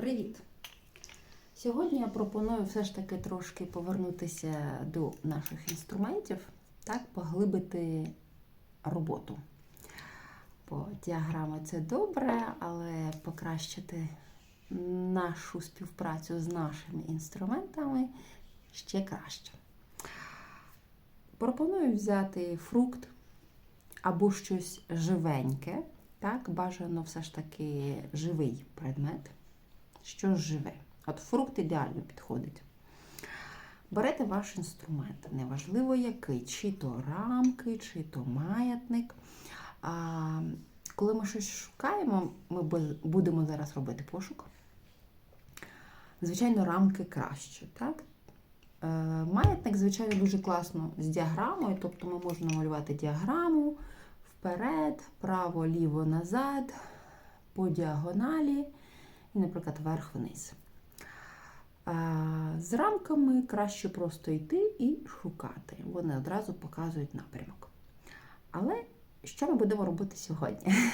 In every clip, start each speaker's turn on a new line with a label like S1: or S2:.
S1: Привіт! Сьогодні я пропоную все ж таки трошки повернутися до наших інструментів, так, поглибити роботу. Бо діаграми це добре, але покращити нашу співпрацю з нашими інструментами ще краще. Пропоную взяти фрукт або щось живеньке. Так, бажано все ж таки живий предмет. Що живе. От фрукт ідеально підходить. Берете ваш інструмент, неважливо який, чи то рамки, чи то маятник. А, коли ми щось шукаємо, ми будемо зараз робити пошук. Звичайно, рамки краще. так? Е, Маятник, звичайно, дуже класно з діаграмою, тобто ми можемо малювати діаграму вперед, право, ліво, назад, по діагоналі і, наприклад, вверх-вниз. З рамками краще просто йти і шукати. Вони одразу показують напрямок. Але що ми будемо робити сьогодні?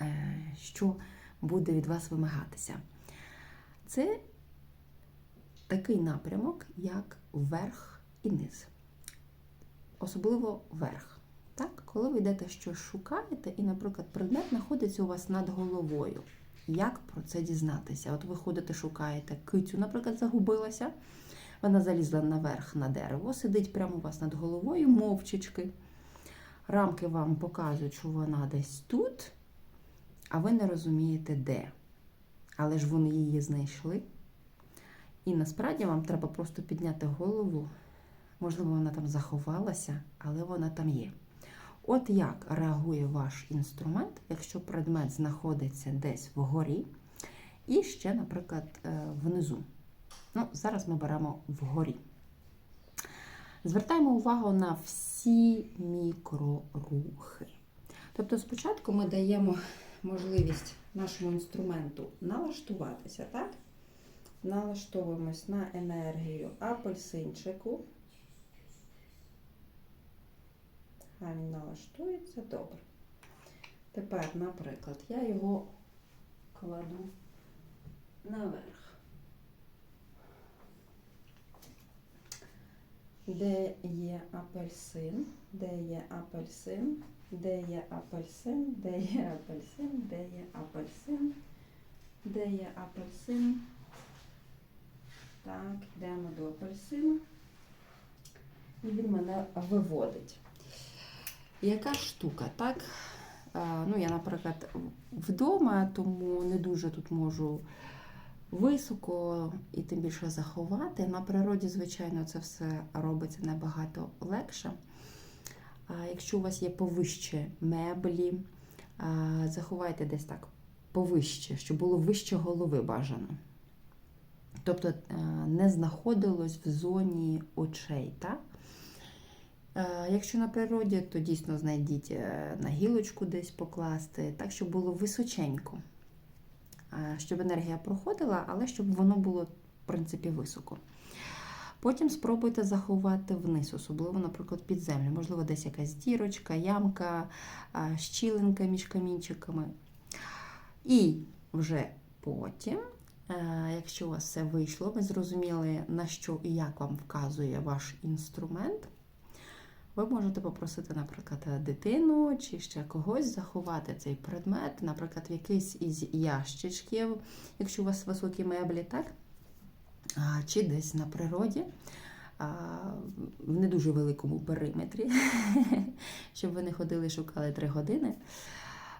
S1: Е, що буде від вас вимагатися? Це такий напрямок, як вверх і низ. Особливо вверх. Так? Коли ви йдете щось шукаєте, і, наприклад, предмет знаходиться у вас над головою. Як про це дізнатися? От ви ходите, шукаєте кицю, наприклад, загубилася, вона залізла наверх на дерево, сидить прямо у вас над головою, мовчечки. Рамки вам показують, що вона десь тут, а ви не розумієте, де. Але ж вони її знайшли. І насправді вам треба просто підняти голову. Можливо, вона там заховалася, але вона там є. От як реагує ваш інструмент, якщо предмет знаходиться десь вгорі, і ще, наприклад, е, внизу. Ну, Зараз ми беремо вгорі. Звертаємо увагу на всі мікрорухи. Тобто, спочатку ми даємо можливість нашому інструменту налаштуватися, так? Налаштовуємось на енергію апельсинчику. Хай він налаштується добре. Тепер, наприклад, я його кладу наверх. Де є апельсин, де є апельсин, де є апельсин, де є апельсин, де є апельсин, де є апельсин. Так, йдемо до апельсину. І він мене виводить. Яка штука, так? Ну, я, наприклад, вдома, тому не дуже тут можу високо і тим більше заховати. На природі, звичайно, це все робиться набагато легше. Якщо у вас є повище меблі, заховайте десь так повище, щоб було вище голови бажано. Тобто не знаходилось в зоні очей. так? Якщо на природі, то дійсно знайдіть е, на гілочку десь покласти, так, щоб було височенько, щоб енергія проходила, але щоб воно було, в принципі, високо. Потім спробуйте заховати вниз, особливо, наприклад, під землю. Можливо, десь якась дірочка, ямка, щілинка між камінчиками. І вже потім, е, якщо у вас все вийшло, ви зрозуміли, на що і як вам вказує ваш інструмент. Ви можете попросити, наприклад, дитину чи ще когось заховати цей предмет, наприклад, в якийсь із ящичків, якщо у вас високі меблі, так? чи десь на природі, в не дуже великому периметрі, щоб ви не ходили шукали три години,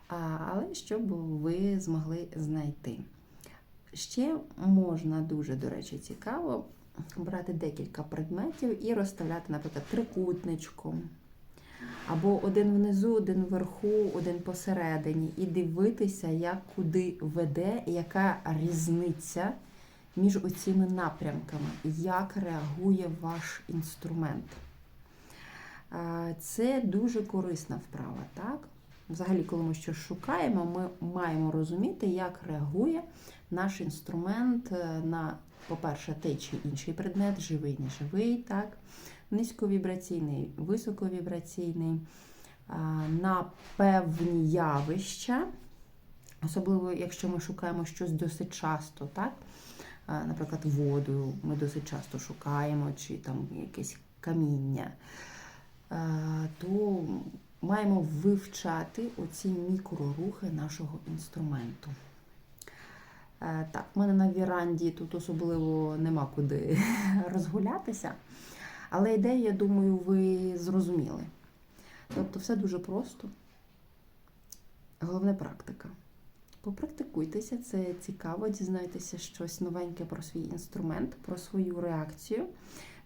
S1: але щоб ви змогли знайти. Ще можна дуже, до речі, цікаво брати декілька предметів і розставляти, наприклад, трикутничком. Або один внизу, один вверху, один посередині. І дивитися, як куди веде, яка різниця між оціми напрямками, як реагує ваш інструмент. Це дуже корисна вправа. так? Взагалі, коли ми щось шукаємо, ми маємо розуміти, як реагує наш інструмент е, на по-перше, той чи інший предмет, живий, неживий, так, низьковібраційний, високовібраційний, на певні явища, Особливо, якщо ми шукаємо щось досить часто, так? Наприклад, воду ми досить часто шукаємо, чи там якесь каміння, то маємо вивчати оці мікрорухи нашого інструменту. Е, Так, в мене на віранді тут особливо нема куди розгулятися. Але ідею, я думаю, ви зрозуміли. Тобто все дуже просто. Головне практика. Попрактикуйтеся, це цікаво, дізнайтеся щось новеньке про свій інструмент, про свою реакцію.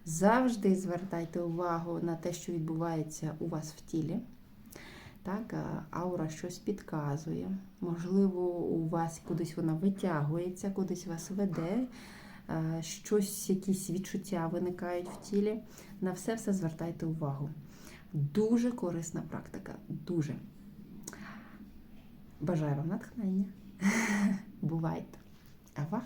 S1: Завжди звертайте увагу на те, що відбувається у вас в тілі. Так, аура щось підказує. Можливо, у вас кудись вона витягується, кудись вас веде, е, щось, якісь відчуття виникають в тілі. На все все звертайте увагу. Дуже корисна практика. Дуже. Бажаю вам натхнення. Бувайте. Авах!